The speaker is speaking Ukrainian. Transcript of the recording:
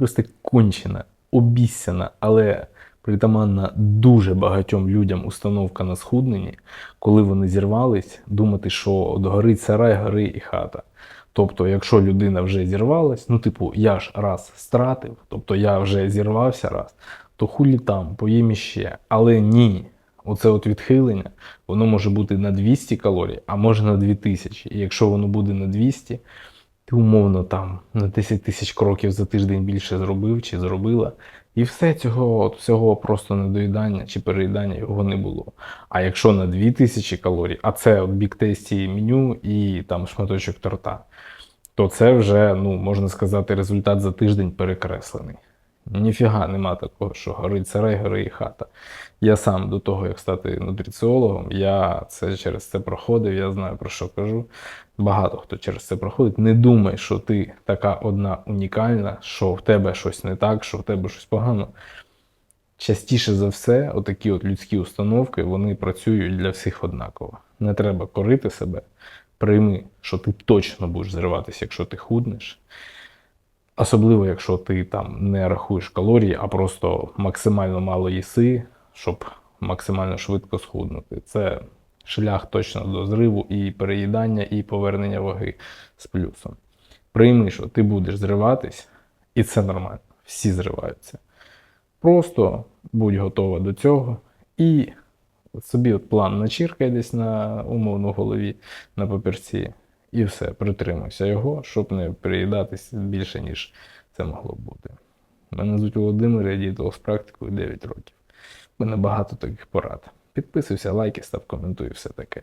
просто кончена, обіссяна, але притаманна дуже багатьом людям установка на схудненні, коли вони зірвались, думати, що от горить сарай, гори і хата. Тобто, якщо людина вже зірвалась, ну, типу, я ж раз стратив, тобто я вже зірвався раз, то хулі там, поїм іще. Але ні, оце от відхилення, воно може бути на 200 калорій, а може на 2000. І якщо воно буде на 200, ти умовно там на 10 тисяч кроків за тиждень більше зробив чи зробила. І все цього всього просто недоїдання чи переїдання його не було. А якщо на 2000 калорій, а це от бік тесті меню і там шматочок торта, то це вже, ну, можна сказати, результат за тиждень перекреслений. Ніфіга нема такого, що горить сарай, гори і хата. Я сам до того, як стати нутриціологом, я це через це проходив, я знаю про що кажу. Багато хто через це проходить. Не думай, що ти така одна унікальна, що в тебе щось не так, що в тебе щось погано. Частіше за все, отакі от людські установки, вони працюють для всіх однаково. Не треба корити себе. Прийми, що ти точно будеш зриватися, якщо ти худнеш. Особливо, якщо ти там не рахуєш калорії, а просто максимально мало їси, щоб максимально швидко схуднути. Це шлях точно до зриву і переїдання, і повернення ваги з плюсом. Прийми, що ти будеш зриватись, і це нормально. Всі зриваються. Просто будь готова до цього і собі от план начіркай десь на умовно голові на папірці, і все, притримуйся його, щоб не приїдатись більше, ніж це могло бути. Мене звуть Володимир, я дієтолог з практикою 9 років. Мене багато таких порад. Підписуйся, лайки, став, коментуй, все таке.